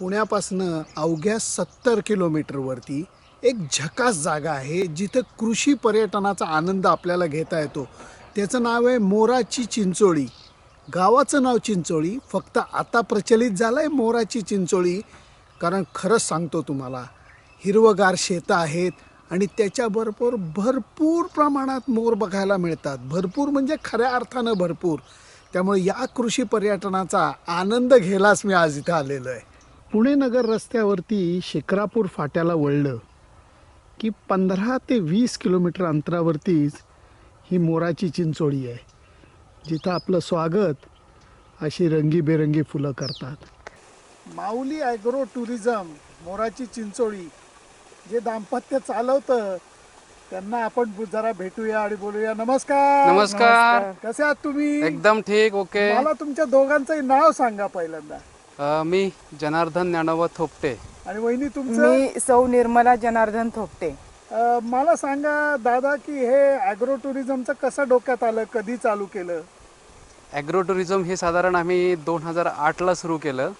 पुण्यापासनं अवघ्या सत्तर किलोमीटरवरती एक झकास जागा आहे जिथं कृषी पर्यटनाचा आनंद आपल्याला घेता येतो. त्याचं नाव आहे मोराची चिंचोळी. गावाचं नाव चिंचोळी फक्त आता प्रचलित झालं आहे मोराची चिंचोळी कारण खरंच सांगतो तुम्हाला हिरवगार शेतं आहेत आणि त्याच्याबरोबर भरपूर प्रमाणात मोर बघायला मिळतात. भरपूर म्हणजे खऱ्या अर्थानं भरपूर. त्यामुळे या कृषी पर्यटनाचा आनंद घ्यायलाच मी आज इथं आलेलो आहे. पुणे नगर रस्त्यावरती शिक्रापूर फाट्याला वळलं की पंधरा ते वीस किलोमीटर अंतरावरतीच ही मोराची चिंचोळी आहे जिथं आपलं स्वागत अशी रंगीबेरंगी फुलं करतात. माऊली ॲग्रो टुरिझम मोराची चिंचोळी जे दाम्पत्य चालवतं त्यांना आपण जरा भेटूया आणि बोलूया. नमस्कार! नमस्कार. कसे आहात तुम्ही? एकदम ठीक ओके. मला तुमच्या दोघांचंही नाव सांगा पहिल्यांदा. अ, मी जनार्दन ज्ञानोबा थोपटे. आणि वहिनी तुमचं? मी सौ निर्मला जनार्दन थोपटे. अ, मला सांगा दादा की हे ॲग्रो टुरिझमचं कसं डोक्यात आलं? कधी चालू केलं? ॲग्रो टुरिझम हे साधारण आम्ही दोन हजार आठला सुरू केलं.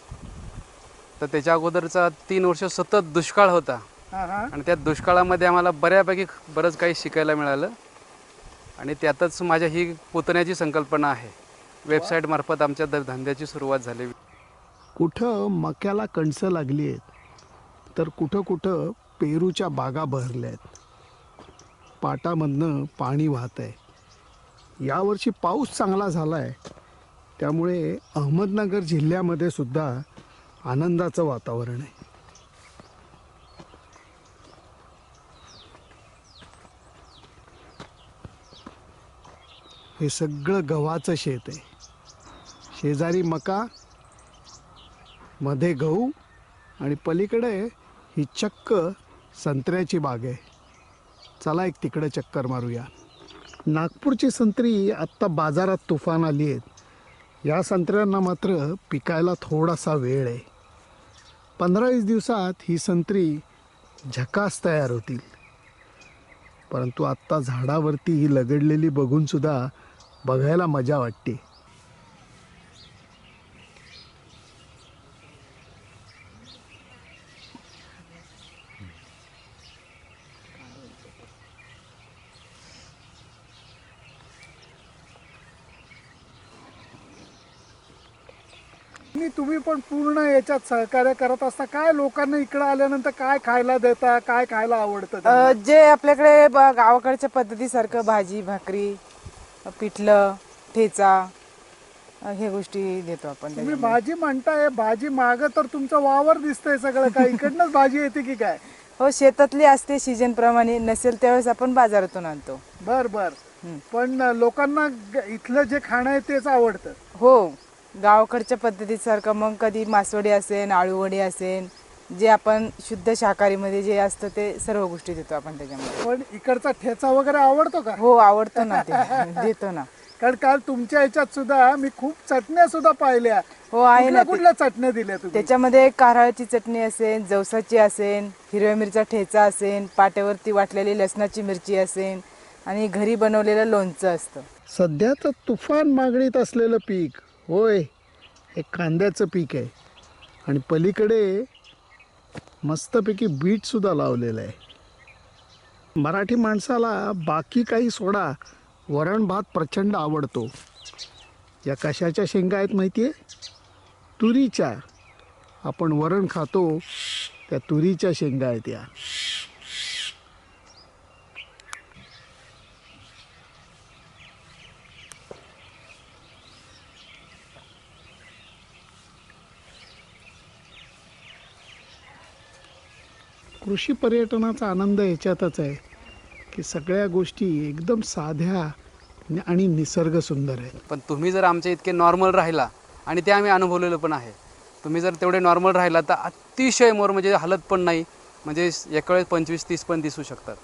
तर त्याच्या अगोदरचा तीन वर्ष सतत दुष्काळ होता. हा हा. आणि त्या दुष्काळामध्ये आम्हाला बऱ्यापैकी बरंच काही शिकायला मिळालं. आणि त्यातच माझ्या ही पुतण्याची संकल्पना आहे. वेबसाईटमार्फत आमच्या ध- धंद्याची सुरुवात झाली. कुठं मक्याला कणसं लागली आहेत तर कुठं कुठं पेरूच्या बागा बहरल्या आहेत. पाटामधनं पाणी वाहत आहे. यावर्षी पाऊस चांगला झाला आहे त्यामुळे अहमदनगर जिल्ह्यामध्ये सुद्धा आनंदाचं वातावरण आहे. हे सगळं गव्हाचं शेत आहे. शेजारी मका मध्ये गहू आणि पलीकडे ही चक्क संत्र्याची बाग आहे. चला एक तिकडे चक्कर मारूया. नागपूरची संत्री आत्ता बाजारात तुफान आली आहेत. या संत्र्यांना मात्र पिकायला थोडासा वेळ आहे. पंधरा वीस दिवसात ही संत्री झकास तयार होतील. परंतु आत्ता झाडावरती ही लगडलेली बघूनसुद्धा बघायला मजा वाटते. मी तुम्ही पण पूर्ण याच्यात सहकार्य करत असता. काय लोकांना इकडे आल्यानंतर काय खायला देता काय खायला आवडतं जे आपल्याकडे गावाकडच्या पद्धतीसारखं भाजी भाकरी पिठलं ठेचा हे गोष्टी देतो आपण तुम्ही. भाजी म्हणताय भाजी माग तर तुमचं वावर दिसतंय सगळं काय इकडनंच भाजी येते की काय? हो शेतातली असते सीजन प्रमाणे. नसेल त्यावेळेस आपण बाजारातून आणतो. बर बर. पण लोकांना इथलं जे खाणं आहे तेच आवडतं. हो. गावाकडच्या पद्धतीसारखं मग कधी मासवडी असेल आळूवडी असेल जे आपण शुद्ध शाकाहारीमध्ये जे असतं ते सर्व गोष्टी देतो आपण त्याच्यामध्ये. पण इकडचा ठेचा वगैरे आवडतो का? हो आवडतो ना ते. देतो ना. कारण काल तुमच्या ह्याच्यात सुद्धा मी खूप चटण्या सुद्धा पाहिल्या. हो आहे ना. कुठल्या चटण्या दिल्या तुम्ही? त्याच्यामध्ये कारळाची चटणी असेल जवसाची असेल हिरव्या मिरचा ठेचा असेल पाट्यावरती वाटलेली लसणाची मिरची असेल आणि घरी बनवलेलं लोणचं असतं. सध्याचं तुफान मागणीत असलेलं पीक. होय हे कांद्याचं पीक आहे. आणि पलीकडे मस्तपैकी बीटसुद्धा लावलेलं आहे. मराठी माणसाला बाकी काही सोडा वरण भात प्रचंड आवडतो. या कशाच्या शेंगा आहेत माहिती आहे तुरीच्या. आपण वरण खातो त्या तुरीच्या शेंगा आहेत या. कृषी पर्यटनाचा आनंद याच्यातच आहे की सगळ्या गोष्टी एकदम साध्या आणि- निसर्ग सुंदर आहे पण तुम्ही जर आमच्या इतके नॉर्मल राहिला आणि ते आम्ही अनुभवलेलं पण आहे तुम्ही जर तेवढे नॉर्मल राहिला तर अतिशय मोर म्हणजे हालत पण नाही म्हणजे एका वेळेस पंचवीस तीस पण दिसू शकतात.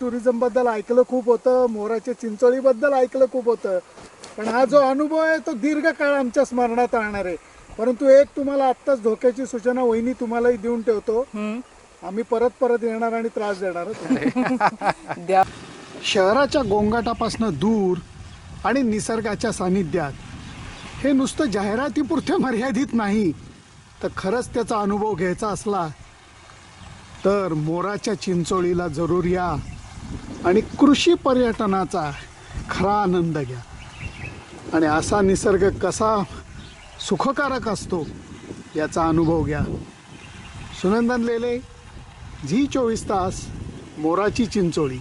टुरिझमबद्दल ऐकलं खूप होतं मोराच्या चिंचोळी बद्दल ऐकलं खूप होतं. पण हा जो अनुभव आहे तो दीर्घकाळ आमच्या स्मरणात राहणार आहे. परंतु एक तुम्हाला आत्ताच धोक्याची सूचना वहिनी तुम्हालाही देऊन ठेवतो. आम्ही परत परत येणार आणि त्रास देणार. द्या. शहराच्या गोंगाटापासून दूर आणि निसर्गाच्या सानिध्यात हे नुसतं जाहिरातीपुरतं मर्यादित नाही. तर खरंच त्याचा अनुभव घ्यायचा असला तर मोराच्या चिंचोळीला जरूर या आणि कृषी पर्यटनाचा खरा आनंद घ्या. आणि असा निसर्ग कसा सुखकारक असतो याचा अनुभव घ्या. सुनंदन लेले झी चोवीस तास मोराची चिंचोळी.